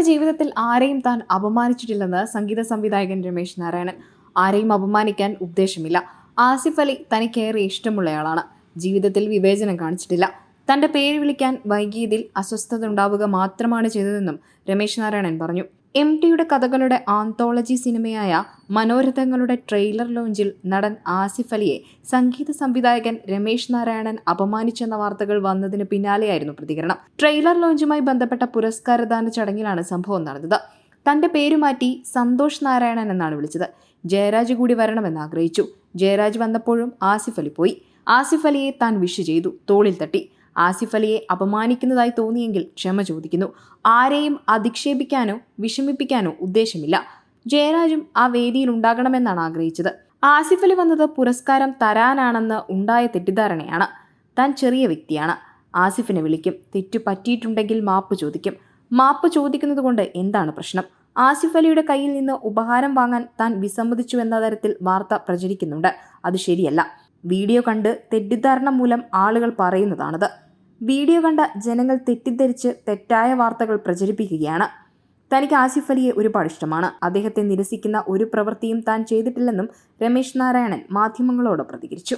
തന്റെ ജീവിതത്തിൽ ആരെയും താൻ അപമാനിച്ചിട്ടില്ലെന്ന് സംഗീത സംവിധായകൻ രമേശ് നാരായണൻ. ആരെയും അപമാനിക്കാൻ ഉദ്ദേശമില്ല. ആസിഫ് അലി തനിക്കേറെ ഇഷ്ടമുള്ളയാളാണ്. ജീവിതത്തിൽ വിവേചനം കാണിച്ചിട്ടില്ല. തന്റെ പേര് വിളിക്കാൻ വൈകിയതിൽ അസ്വസ്ഥത ഉണ്ടാവുക മാത്രമാണ് ചെയ്തതെന്നും രമേശ് നാരായണൻ പറഞ്ഞു. എം ടിയുടെ കഥകളുടെ ആന്തോളജി സിനിമയായ മനോരഥങ്ങളുടെ ട്രെയിലർ ലോഞ്ചിൽ നടൻ ആസിഫ് അലിയെ സംഗീത സംവിധായകൻ രമേശ് നാരായണൻ അപമാനിച്ചെന്ന വാർത്തകൾ വന്നതിന് പിന്നാലെയായിരുന്നു പ്രതികരണം. ട്രെയിലർ ലോഞ്ചുമായി ബന്ധപ്പെട്ട പുരസ്കാരദാന ചടങ്ങിലാണ് സംഭവം നടന്നത്. തന്റെ പേര് മാറ്റി സന്തോഷ് നാരായണൻ എന്നാണ് വിളിച്ചത്. ജയരാജ് കൂടി വരണമെന്ന് ആഗ്രഹിച്ചു. ജയരാജ് വന്നപ്പോഴും ആസിഫ് അലി പോയി. ആസിഫ് അലിയെ താൻ വിഷ് ചെയ്തു. തോളിൽ തട്ടി. ആസിഫ് അലിയെ അപമാനിക്കുന്നതായി തോന്നിയെങ്കിൽ ക്ഷമ ചോദിക്കുന്നു. ആരെയും അധിക്ഷേപിക്കാനോ വിഷമിപ്പിക്കാനോ ഉദ്ദേശമില്ല. ജയരാജും ആ വേദിയിൽ ഉണ്ടാകണമെന്നാണ് ആഗ്രഹിച്ചത്. ആസിഫ് അലി വന്നത് പുരസ്കാരം തരാനാണെന്ന് ഉണ്ടായ തെറ്റിദ്ധാരണയാണ്. താൻ ചെറിയ വ്യക്തിയാണ്. ആസിഫിനെ വിളിക്കും. തെറ്റു പറ്റിയിട്ടുണ്ടെങ്കിൽ മാപ്പ് ചോദിക്കും. മാപ്പ് ചോദിക്കുന്നത് കൊണ്ട് എന്താണ് പ്രശ്നം? ആസിഫ് അലിയുടെ കയ്യിൽ നിന്ന് ഉപഹാരം വാങ്ങാൻ താൻ വിസമ്മതിച്ചു എന്ന തരത്തിൽ വാർത്ത പ്രചരിക്കുന്നുണ്ട്. അത് ശരിയല്ല. വീഡിയോ കണ്ട് തെറ്റിദ്ധാരണ മൂലം ആളുകൾ പറയുന്നതാണത്. വീഡിയോ കണ്ട ജനങ്ങൾ തെറ്റിദ്ധരിച്ച് തെറ്റായ വാർത്തകൾ പ്രചരിപ്പിക്കുകയാണ്. തനിക്ക് ആസിഫ് അലിയെ ഒരുപാട് ഇഷ്ടമാണ്. അദ്ദേഹത്തെ നിരസിക്കുന്ന ഒരു പ്രവൃത്തിയും താൻ ചെയ്തിട്ടില്ലെന്നും രമേശ് നാരായണൻ മാധ്യമങ്ങളോട് പ്രതികരിച്ചു.